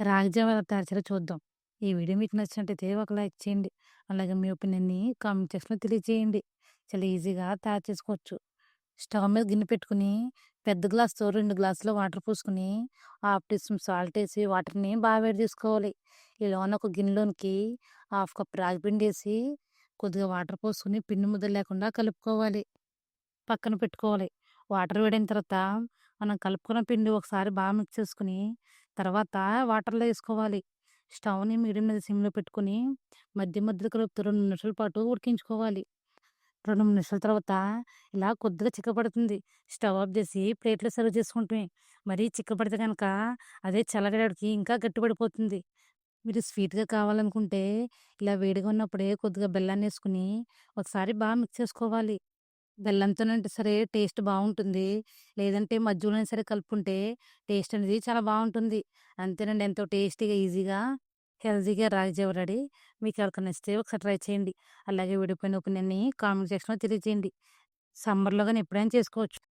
రాగి జావ తయారు చూద్దాం. ఈ వీడియో మీకు నచ్చినట్టయితే ఒక లైక్ చేయండి. అలాగే మీ ఒపీనియన్‌ని కామెంట్ సెక్షన్‌లో తెలియజేయండి. చాలా ఈజీగా తయారు చేసుకోవచ్చు. స్టవ్ మీద గిన్నె పెట్టుకొని, పెద్ద గ్లాస్‌తో రెండు గ్లాసులు వాటర్ పోసుకొని, హాఫ్ టీ స్పూన్ సాల్ట్ వేసి వాటర్‌ని బాగా వేడి చేసుకోవాలి. ఇలానే ఒక గిన్నెలోనికి హాఫ్ కప్ రాగి వేసి కొద్దిగా వాటర్ పోసుకొని పిండి ముద్ద లేకుండా కలుపుకోవాలి. పక్కన పెట్టుకోవాలి. వాటర్ వేడిన తర్వాత మనం కలుపుకున్న పిండి ఒకసారి బాగా మిక్స్ చేసుకొని, తర్వాత వాటర్‌లో వేసుకోవాలి స్టవ్‌ని మీడియం మీద సిమ్‌లో పెట్టుకొని, మధ్య మధ్యలో కలుపుతూ రెండు నిమిషాల పాటు ఉడికించుకోవాలి. 2, 3 నిమిషాల తర్వాత ఇలా కొద్దిగా చిక్కబడుతుంది. స్టవ్ ఆఫ్ చేసి ప్లేట్‌లో సర్వ్ చేసుకుంటే మరీ చిక్కబడితే కనుక అదే చల్లగయ్యేటికి ఇంకా గట్టిపడిపోతుంది. మీరు స్వీట్‌గా కావాలనుకుంటే ఇలా వేడిగా ఉన్నప్పుడే కొద్దిగా బెల్లాన్ని వేసుకుని ఒకసారి బాగా మిక్స్ చేసుకోవాలి. బెల్లంతోనంటే సరే టేస్ట్ బాగుంటుంది లేదంటే మధ్యలోనే సరే కలుపుకుంటే టేస్ట్ అనేది చాలా బాగుంటుంది అంతేనండి ఎంతో టేస్టీగా, ఈజీగా, హెల్తీగా రాగి జావ రెడీ. మీకు ఎవరికైనా నచ్చితే ఒకసారి ట్రై చేయండి. అలాగే విడిపోయిన పైన ఒపీనియన్‌ని కామెంట్ సెక్షన్‌లో తెలియజేయండి. సమ్మర్‌లో గాని ఎప్పుడైనా చేసుకోవచ్చు.